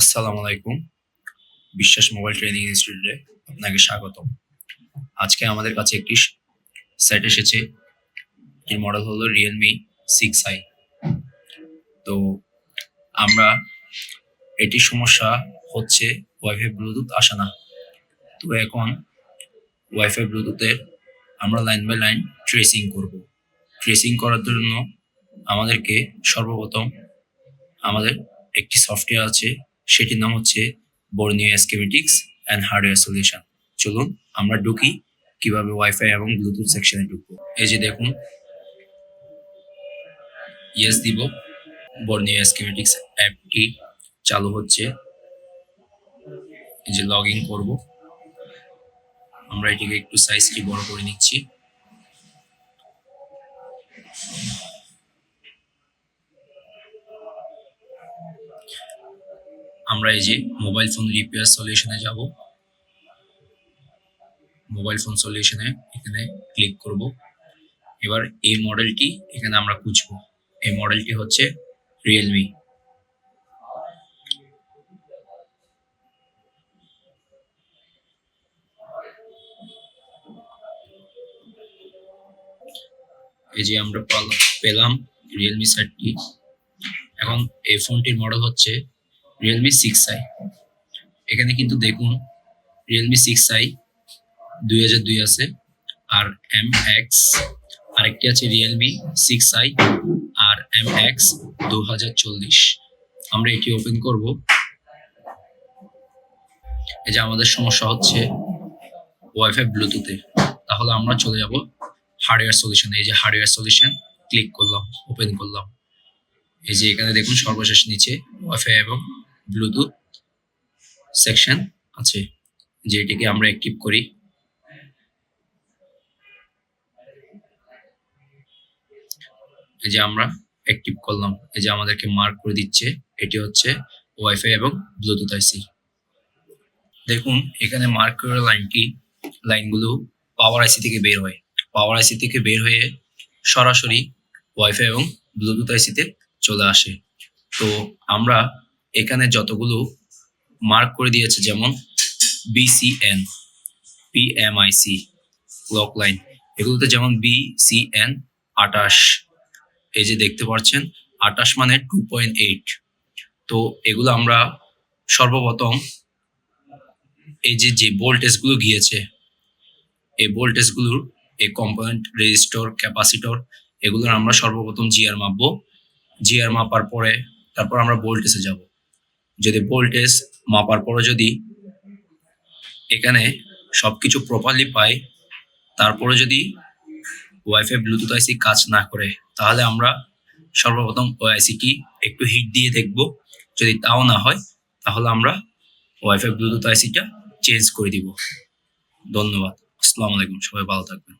আসসালামু আলাইকুম। বিশ্বাস মোবাইল ট্রেনিং ইনস্টিটিউটে আপনাকে স্বাগতম। আজকে আমাদের কাছে একটি সেট এসেছে। এর মডেল হলো রিয়েলমি সিক্স আই তো আমরা এটির সমস্যা হচ্ছে ওয়াইফাই ব্লুটুথ আসে না। তো এখন ওয়াইফাই ব্লুটুথের আমরা লাইন বাই লাইন ট্রেসিং করব। ট্রেসিং করার জন্য আমাদেরকে সর্বপ্রথম আমাদের একটি সফটওয়্যার আছে। সেটির নাম হচ্ছে Borneo schematics and hardware solution চলুন আমরা ঢুকি কীভাবে ওয়াইফাই এবং ব্লুটুথ সেকশনে ঢুকবো। এই যে দেখুন। ইয়েস দিব। বর্নিও স্কেমেটিক্স অ্যাপটি চালু হচ্ছে। এই যে লগ ইন করব। আমরা এটিকে একটু সাইজটি বড় করে নিচ্ছি। আমরা এই যে মোবাইল ফোন রিপেয়ার সলিউশনে যাব। মোবাইল ফোন সলিউশনে এখানে ক্লিক করব। এবার এই মডেলটি এখানে আমরা খুঁজবো। এই মডেলটি হচ্ছে রিয়েলমি এই যে আমরা পেলাম রিয়েলমি সেটটি এখন এই ফোনটির মডেল হচ্ছে রিয়েলমি সিক্স আই এখানে কিন্তু দেখুন রিয়েলমি সিক্স আই দুই হাজার দুই আছে, আর এম এক্স আরেকটি আছে Realme six I R M X দু হাজার চল্লিশ। আমরা এটি ওপেন করব। এই যে আমাদের সমস্যা হচ্ছে ওয়াইফাই ব্লুটুথে তাহলে আমরা চলে যাব হার্ডওয়্যার সলিউশন এই যে হার্ডওয়্যার সলিউশন ক্লিক করলাম ওপেন করলাম। এই যে এখানে দেখুন সর্বশেষ নিচে ওয়াইফাই এবং ব্লুটুথ সেকশন আছে যে এটিকে আমরা অ্যাক্টিভ করি। এই যে আমরা অ্যাক্টিভ করলাম, এই যে আমাদেরকে মার্ক করে দিচ্ছে, এটি হচ্ছে ওয়াইফাই এবং ব্লুটুথ আইসি দেখুন, এখানে মার্ক করা লাইনটি, লাইনগুলো পাওয়ার আইসি থেকে বের হয়। পাওয়ার আইসি থেকে বের হয়ে সরাসরি ওয়াইফাই এবং ব্লুটুথ আইসিতে চলে আসে। তো আমরা এখানে যতগুলো মার্ক করে দিয়েছে, যেমন বিসিএন পিএমআইসি ক্লক লাইন এগুলোতে যেমন বিসিএন আটাশ, এই যে দেখতে পাচ্ছেন, আটাশ মানে টু পয়েন্ট এইট তো এগুলো আমরা সর্বপ্রথম এই যে যে ভোল্টেজগুলো গিয়েছে, এই ভোল্টেজগুলোর এই কম্পোনেন্ট রেজিস্টর ক্যাপাসিটর এগুলোর আমরা সর্বপ্রথম জিআর মাপবো। জিআর মাপার পরে তারপর আমরা ভোল্টেজে যাব। যদি ভোল্টেজ মাপার পরে যদি এখানে সবকিছু প্রপারলি পাই তারপরে যদি ওয়াইফাই ব্লুটুথ আইসি কাজ না করে, তাহলে আমরা সর্বপ্রথম ওই আইসিটি একটু হিট দিয়ে দেখব। যদি তাও না হয়, তাহলে আমরা ওয়াইফাই ব্লুটুথ আইসিটা চেঞ্জ করে দিব। ধন্যবাদ। আসসালামু আলাইকুম। সবাই ভালো থাকবেন।